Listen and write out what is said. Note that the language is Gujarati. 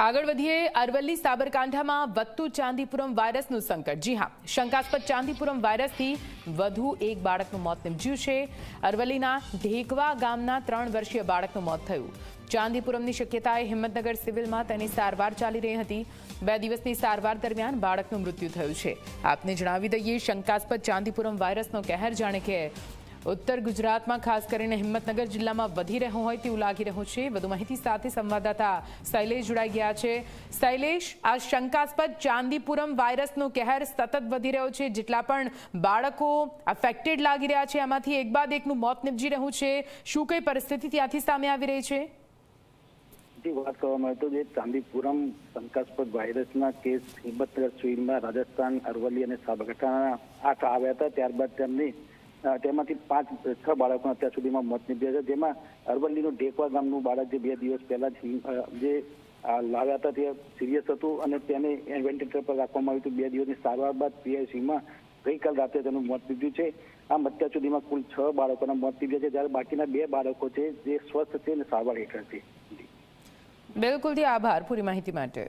આગળ વધીએ, અરવલ્લી સાબરકાંઠામાં વધતું ચાંદીપુરમ વાયરસનું સંકટ. જી હા, શંકાસ્પદ ચાંદીપુરમ વાયરસથી વધુ એક બાળકનું મોત નિપજ્યું છે. અરવલ્લીના ઢેકવા ગામના ત્રણ વર્ષીય બાળકનું મોત થયું. ચાંદીપુરમની શક્યતાએ હિંમતનગર સિવિલમાં તેની સારવાર ચાલી રહી હતી. બે દિવસની સારવાર દરમિયાન બાળકનું મૃત્યુ થયું છે. આપને જણાવી દઈએ, શંકાસ્પદ ચાંદીપુરમ વાયરસનો કહેર જાણે કે ઉત્તર ગુજરાતમાં ખાસ કરીને હિંમતનગર જિલ્લામાં વધી રહ્યો હોય તેવું લાગી રહ્યું છે. વધુ માહિતી સાથે સંવાદદાતા શૈલેષ જોડાઈ ગયા છે. શૈલેષ, આ શંકાસ્પદ ચાંદીપુરમ વાયરસનો કહેર સતત વધી રહ્યો છે. જેટલા પણ બાળકો અફેક્ટેડ લાગી રહ્યા છે, આમાંથી એક બાદ એકનું મોત નિપજી રહ્યું છે. શું કઈ પરિસ્થિતિ ત્યાંથી સામે આવી રહી છે? જે વાત કરવામાં આવે તો જે ચાંદીપુરમ શંકાસ્પદ વાયરસના કેસ હિંમતનગર સિવિલમાં રાજસ્થાન અરવલ્લી અને સાબરકાંઠાના આઠ આવ્યા હતા. ત્યારબાદ તેમની તેમાંથી પાંચ, છ બાળકોના અત્યાર સુધીમાં મોત નીપજ્યા છે. જેમાં અરવલ્લીનું ઢેકવા ગામનું બાળક જે બે દિવસ પહેલા જ લાવ્યા હતા તે સિરિયસ હતું અને તેને વેન્ટિલેટર પર રાખવામાં આવ્યું હતું. બે દિવસની સારવાર બાદ પીઆઈસીમાં ગઈકાલ રાત્રે તેનું મોત નીપજ્યું છે. આમ અત્યાર સુધીમાં કુલ છ બાળકોના મોત નીપજ્યા છે. જ્યારે બાકીના બે બાળકો છે, જે સ્વસ્થ છે અને સારવાર હેઠળ છે. બિલકુલથી આભાર પૂરી માહિતી માટે.